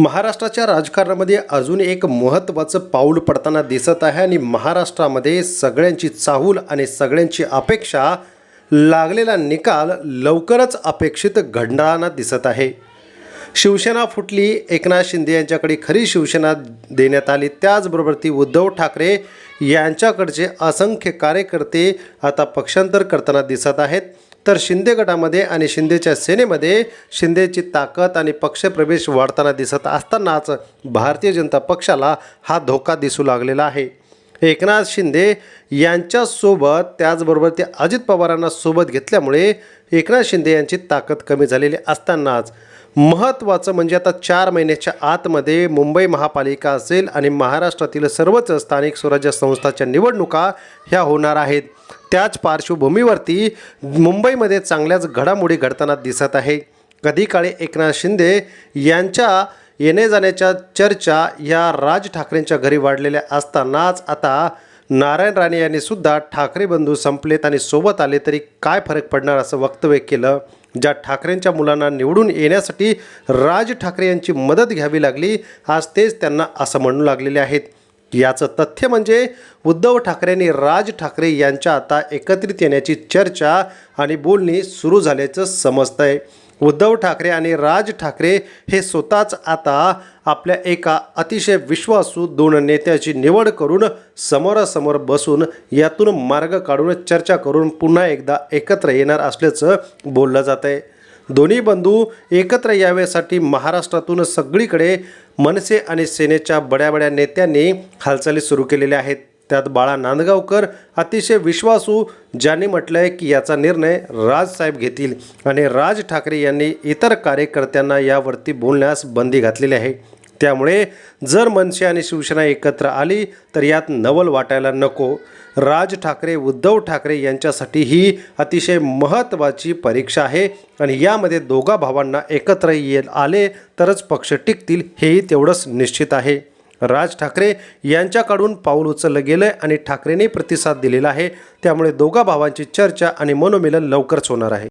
महाराष्ट्राच्या राजकारणामध्ये अजून एक महत्त्वाचं पाऊल पडताना दिसत आहे आणि महाराष्ट्रामध्ये सगळ्यांची चाहूल आणि सगळ्यांची अपेक्षा लागलेला निकाल लवकरच अपेक्षित घडताना दिसत आहे. शिवसेना फुटली एकनाथ शिंदे यांच्याकडे खरी शिवसेना देण्यात आली. त्याचबरोबर ती उद्धव ठाकरे यांच्याकडचे असंख्य कार्यकर्ते आता पक्षांतर करताना दिसत आहेत. तर शिंदे गटामध्ये आणि शिंदेच्या सेनेमध्ये शिंदेची ताकद आणि पक्षप्रवेश वाढताना दिसत असतानाच भारतीय जनता पक्षाला हा धोका दिसू लागलेला आहे. एकनाथ शिंदे यांच्यासोबत त्याचबरोबर ते अजित पवारांना सोबत घेतल्यामुळे एकनाथ शिंदे यांची ताकद कमी झालेली असतानाच महत्त्वाचं म्हणजे आता चार महिन्याच्या आतमध्ये मुंबई महापालिका असेल आणि महाराष्ट्रातील सर्वच स्थानिक स्वराज्य संस्थाच्या निवडणुका ह्या होणार आहेत. त्याच पार्श्वभूमीवरती मुंबईमध्ये चांगल्याच घडामोडी घडताना दिसत आहे. कधी काळी एकनाथ शिंदे यांच्या येणे जाण्याच्या चर्चा या राज ठाकरेंच्या घरी वाढलेल्या असतानाच आता नारायण राणे यांनी सुद्धा ठाकरे बंधू संपलेत आणि सोबत आले तरी काय फरक पडणार असं वक्तव्य केलं? ज्या ठाकरेंच्या मुलांना निवडून येण्यासाठी राज ठाकरे यांची मदत घ्यावी लागली आज तेच त्यांना असं म्हणू लागलेले आहेत. याचं तथ्य म्हणजे उद्धव ठाकरे आणि राज ठाकरे यांच्या आता एकत्रित येण्याची चर्चा आणि बोलणी सुरू झाल्याचं समजतं आहे उद्धव ठाकरे आणि राज ठाकरे हे स्वतःच आता आपल्या एका अतिशय विश्वासू दोन नेत्याची निवड करून समोरासमोर बसून यातून मार्ग काढून चर्चा करून पुन्हा एकदा एकत्र येणार असल्याचं बोललं जात आहे दोन्ही बंधू एकत्र याव्यासाठी महाराष्ट्रातून सगळीकडे मनसे आणि सेनेच्या बड्या बड्या नेत्यांनी हालचाली सुरू केलेल्या आहेत. त्यात बाळा नांदगावकर अतिशय विश्वासू ज्यांनी म्हटलं आहे की याचा निर्णय राजसाहेब घेतील आणि राज ठाकरे यांनी इतर कार्यकर्त्यांना यावरती बोलण्यास बंदी घातलेली आहे. त्यामुळे जर मनसे आणि शिवसेना एकत्र आली तर यात नवल वाटायला नको. राज ठाकरे उद्धव ठाकरे यांच्यासाठी ही अतिशय महत्त्वाची परीक्षा आहे आणि यामध्ये दोघा भावांना एकत्र ये आले तरच पक्ष टिकतील हेही तेवढंच निश्चित आहे. राज ठाकरे यांच्याकडून पाऊल उचललं गेलं आहे आणि ठाकरेंनी प्रतिसाद दिलेला आहे. त्यामुळे दोघा भावांची चर्चा आणि मनोमिलन लवकरच होणार आहे.